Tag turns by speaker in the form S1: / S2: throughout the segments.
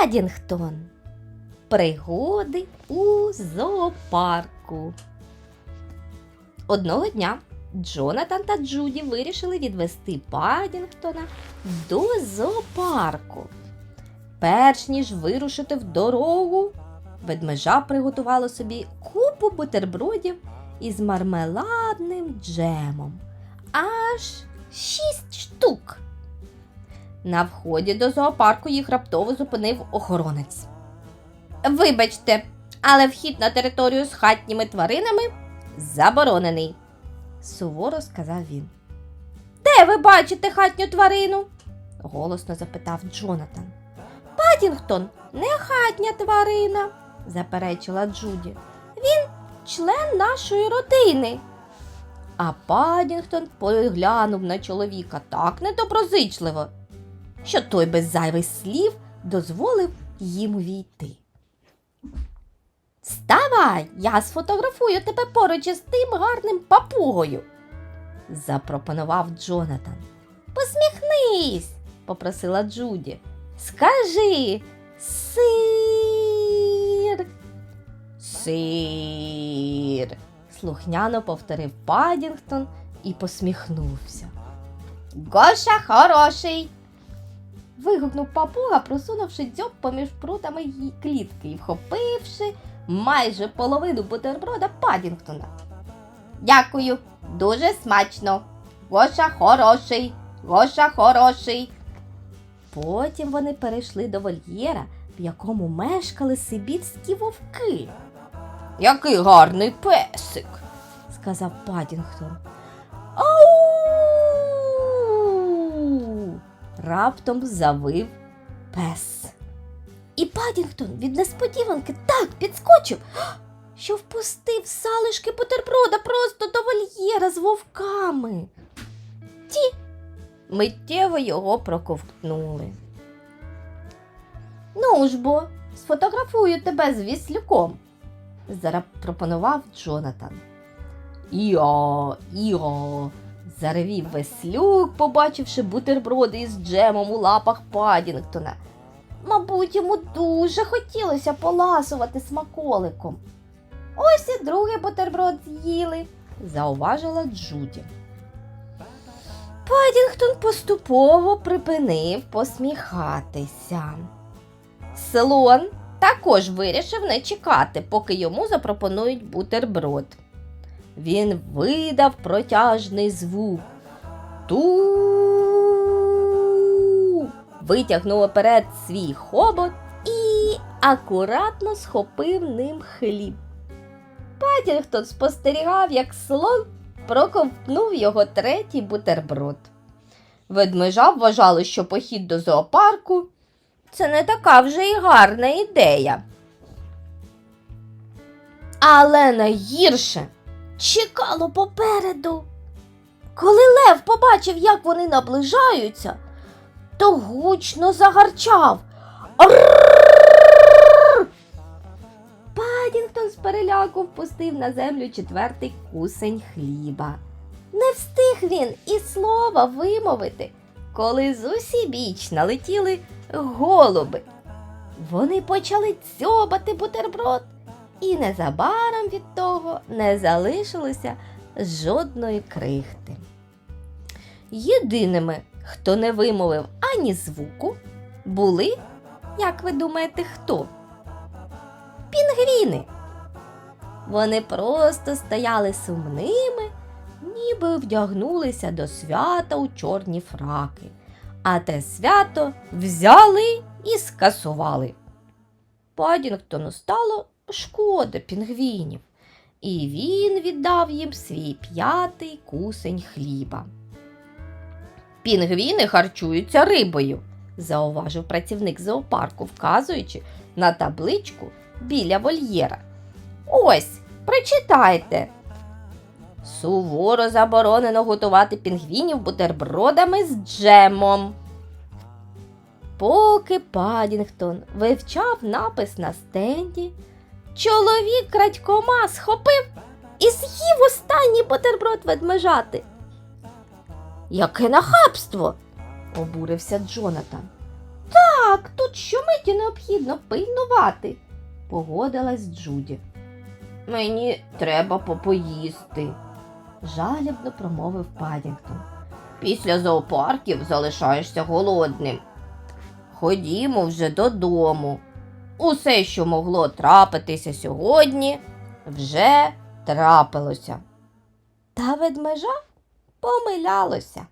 S1: Падінгтон. Пригоди у зоопарку. Одного дня Джонатан та Джуді вирішили відвести Падінгтона до зоопарку. Перш ніж вирушити в дорогу, ведмежа приготувала собі купу бутербродів із мармеладним джемом. Аж шість штук. На вході до зоопарку їх раптово зупинив охоронець. Вибачте, але вхід на територію з хатніми тваринами заборонений, суворо сказав він. Де ви бачите хатню тварину? голосно запитав Джонатан. Падінгтон не хатня тварина, заперечила Джуді. Він член нашої родини. А Падінгтон поглянув на чоловіка так недоброзичливо, що той без зайвих слів дозволив їм увійти. Ставай, я сфотографую тебе поруч із тим гарним папугою, запропонував Джонатан. Посміхнись, попросила Джуді. Скажи сир. Сир. слухняно повторив Падінгтон і посміхнувся. Гоша хороший. Вигукнув папуга, просунувши дзьоб поміж прутами її клітки і вхопивши майже половину бутерброда Падінгтона. Дякую, дуже смачно. Гоша хороший, Гоша хороший. Потім вони перейшли до вольєра, в якому мешкали сибірські вовки. Який гарний песик, сказав Падінгтон. Раптом завив пес. І Падінгтон від несподіванки так підскочив, що впустив залишки бутерброда просто до вольєра з вовками. Ті миттєво його проковтнули. Ну ж бо, сфотографую тебе з віслюком, запропонував Джонатан. Іо, іо, заревів веслюк, побачивши бутерброди із джемом у лапах Падінгтона. Мабуть, йому дуже хотілося поласувати смаколиком. Ось і другий бутерброд з'їли, зауважила Джуді. Падінгтон поступово припинив посміхатися. Слон також вирішив не чекати, поки йому запропонують бутерброд. Він видав протяжний звук. Ту витягнув оперед свій хобот і акуратно схопив ним хліб. Падінгтон спостерігав, як слон проковтнув його третій бутерброд. Ведмежа вважали, що похід до зоопарку це не така вже й гарна ідея. Але найгірше чекало попереду. Коли Лев побачив, як вони наближаються, то гучно загарчав. Падінгтон з переляку впустив на землю четвертий кусень хліба. Не встиг він і слова вимовити, коли з усібіч налетіли голуби. Вони почали дзьобати бутерброд, і незабаром від того не залишилося жодної крихти. Єдиними, хто не вимовив ані звуку, були, як ви думаєте, хто? Пінгвіни. Вони просто стояли сумними, ніби вдягнулися до свята у чорні фраки, а те свято взяли і скасували. Падінгтону стало шкода пінгвінів, і він віддав їм свій п'ятий кусень хліба. Пінгвіни харчуються рибою, зауважив працівник зоопарку, вказуючи на табличку біля вольєра. Ось, прочитайте. Суворо заборонено готувати пінгвінів бутербродами з джемом. Поки Падінгтон вивчав напис на стенді, чоловік крадькома схопив і з'їв останній бутерброд ведмежати. Яке нахабство! обурився Джонатан. Так, тут щомиті необхідно пильнувати, погодилась Джуді. Мені треба попоїсти, жалібно промовив Падінгтон. Після зоопарків залишаєшся голодним. Ходімо вже додому. Усе, що могло трапитися сьогодні, вже трапилося. Та ведмежа помилялося.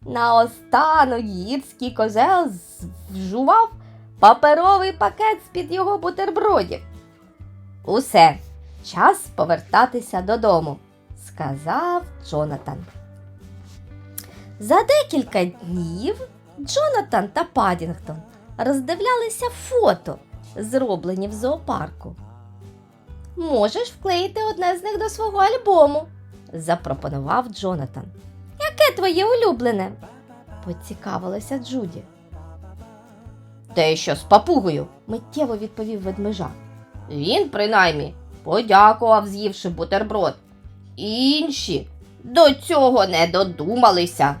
S1: Наостанок гірський козел вжував паперовий пакет з-під його бутербродів. Усе, час повертатися додому, сказав Джонатан. За декілька днів Джонатан та Падінгтон роздивлялися фото, зроблені в зоопарку. Можеш вклеїти одне з них до свого альбому, запропонував Джонатан. Яке твоє улюблене? поцікавилася Джуді. Те, що з папугою, миттєво відповів ведмежа. Він, принаймні, подякував, з'ївши бутерброд. Інші до цього не додумалися.